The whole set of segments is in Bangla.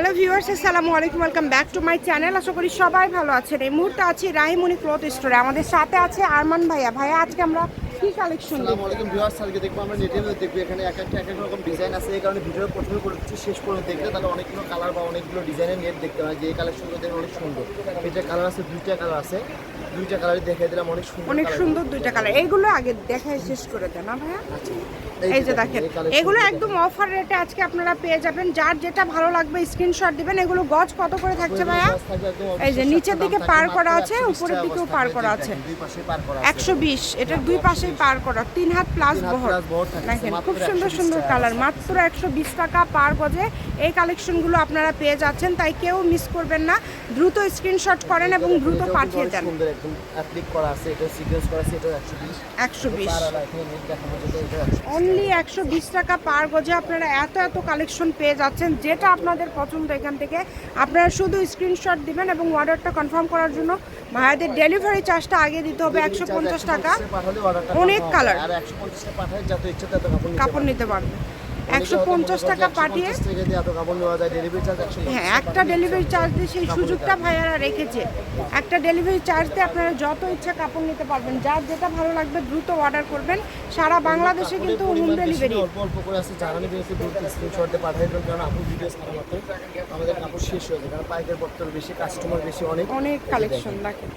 হ্যালো ভিউয়ার্স আসসালামু আলাইকুম welcome back to my channel আশা করি সবাই ভালো আছেন। এই মুহূর্তে আছি রাহিমণি ক্লথ স্টোরে। আমাদের সাথে আছে আরমান ভাইয়া। ভাইয়া, আজকে আমরা কি কালেকশন আসসালামু আলাইকুম ভিউয়ার্স আজকে দেখব আমরা দেখব এখানে এক একটা এক এক রকম ডিজাইন আছে। এই কারণে ভিডিও প্রথমে করে দিচ্ছি শেষ দেখলে তাহলে অনেকগুলো কালার বা অনেকগুলো ডিজাইনের নেট দেখতে হয় যে এই কালেকশনগুলো দেখে অনেক সুন্দর। এটা কালার আছে দুইটা কালার আছে। দুইটা কালারই দেখিয়ে দিলাম অনেক সুন্দর অনেক সুন্দর দুইটা কালার এইগুলো আগে দেখায় শেষ করে দেন না ভাইয়া? আচ্ছা, এই যে দেখেন এগুলো একদম অফার রেটে আজকে আপনারা পেয়ে যাবেন। যার যেটা ভালো লাগবে স্ক্রিনশট দিবেন। এগুলো গজ কত করে থাকছে ভাইয়া? এই যে নিচের দিকে পার করা আছে উপরের দিকেও পার করা আছে। পাশে করা একশো বিশ এটার দুই পাশেই পার করা তিন হাত প্লাস বহর। দেখেন খুব সুন্দর সুন্দর কালার মাত্র একশো বিশ টাকা পার গজে এই কালেকশনগুলো আপনারা পেয়ে যাচ্ছেন তাই কেউ মিস করবেন না। দ্রুত স্ক্রিনশট করেন এবং দ্রুত পাঠিয়ে দেন। অনেক সুন্দর একদম অ্যাপ্লিক করা আছে এটা সিকোয়েন্স করা আছে এটা 120 একশো বিশ। পার আর এখানে নেট দেখানো যেটা এটা 120 অনলি একশো বিশ টাকা পার গজে আপনারা এত এত কালেকশন পেয়ে যাচ্ছেন যেটা আপনাদের পছন্দ এখান থেকে। আপনারা শুধু স্ক্রিনশট দিবেন এবং অর্ডারটা কনফার্ম করার জন্য ভাইয়াদের ডেলিভারি চার্জটা আগে দিতে হবে একশো পঞ্চাশ টাকা 150 পাঠালে অর্ডারটা অনেক কালার colour। হবে। আর 150 টাকা পাঠালে যত ইচ্ছা তত কাপড় নিতে পারবে। একশো পঞ্চাশ টাকা পাঠিয়ে 150 টাকা দিয়ে এত কাপড় নেওয়া ডেলিভারি চার্জ 150 হ্যাঁ একটা ডেলিভারি চার্জ দিয়ে সেই সুযোগটা ভাইয়ারা রেখেছে। একটা ডেলিভারি চার্জ দিয়ে আপনারা যত ইচ্ছা কাপড় নিতে পারবেন যার যেটা ভালো লাগবে দ্রুত অর্ডার করবেন। সারা বাংলাদেশে কিন্তু হোম ডেলিভারি অল্প অল্প করে একটু স্ক্রিনশট দিয়ে পাঠিয়ে দেবেন কারণ আপনি ভিডিও ছাড়া মাত্র আমাদের কাপড় শেষ হয়ে যায় কারণ পাইকার বেশি কাস্টমার বেশি অনেক অনেক কালেকশন দেখেন।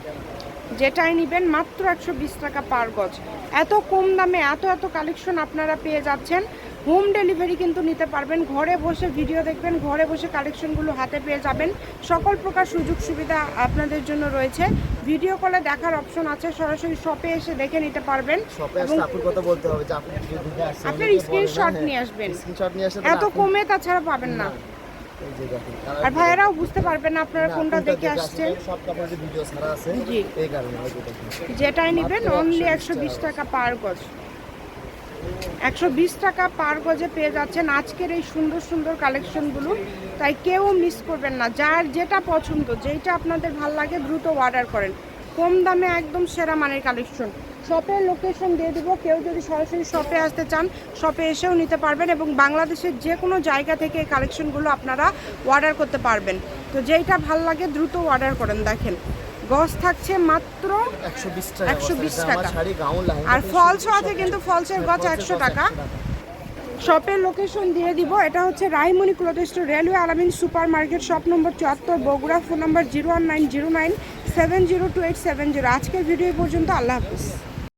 যেটাই নেবেন মাত্র একশো বিশ টাকা পার গজ। এত কম দামে এত এত কালেকশন আপনারা পেয়ে যাচ্ছেন। হোম ডেলিভারি কিন্তু নিতে পারবেন। ঘরে বসে ভিডিও দেখবেন ঘরে বসে কালেকশনগুলো হাতে পেয়ে যাবেন। সকল প্রকার সুযোগ সুবিধা আপনাদের জন্য রয়েছে। ভিডিও কলে দেখার অপশন আছে সরাসরি শপে এসে দেখে নিতে পারবেন। এবং কথা বলতে হবে যে আপনি ভিডিও দেখে আসছেন আপনার স্ক্রিনশট হ্যাঁ, নিয়ে আসবেন। স্ক্রিনশট নিয়ে আসলে এত কমে তাছাড়া পাবেন না। আর ভাইয়েরাও বুঝতে পারবেন না আপনারা কোনটা দেখে আসছেন। যেটাই নেবেন অনলি একশো বিশ টাকা পার গজ। একশো বিশ টাকা পার গজে পেয়ে যাচ্ছেন আজকের এই সুন্দর সুন্দর কালেকশনগুলো। তাই কেউ মিস করবেন না। যার যেটা পছন্দ যেটা আপনাদের ভালো লাগে, দ্রুত অর্ডার করেন। কম দামে একদম সেরা মানের কালেকশন। শপের লোকেশন দিয়ে দেবো। কেউ যদি সরাসরি শপে আসতে চান শপে এসেও নিতে পারবেন এবং বাংলাদেশের যে কোনো জায়গা থেকে এই কালেকশনগুলো আপনারা অর্ডার করতে পারবেন। তো যেইটা ভালো লাগে, দ্রুত অর্ডার করেন, দেখেন। গজ থাকছে মাত্র 120 টাকা 120 জামা, টাকা। আর থেকে ফলস শুরু আছে কিন্তু ফলসের গজ একশো টাকা। শপের লোকেশন দিয়ে দিব। এটা হচ্ছে Raimoni ক্লোথেস্ট railway Alamin super market shop number চুয়াত্তর Bogura phone number zero one nine zero nine seven zero two eight seven zero. আজকের ভিডিও পর্যন্ত। আল্লাহ হাফিজ।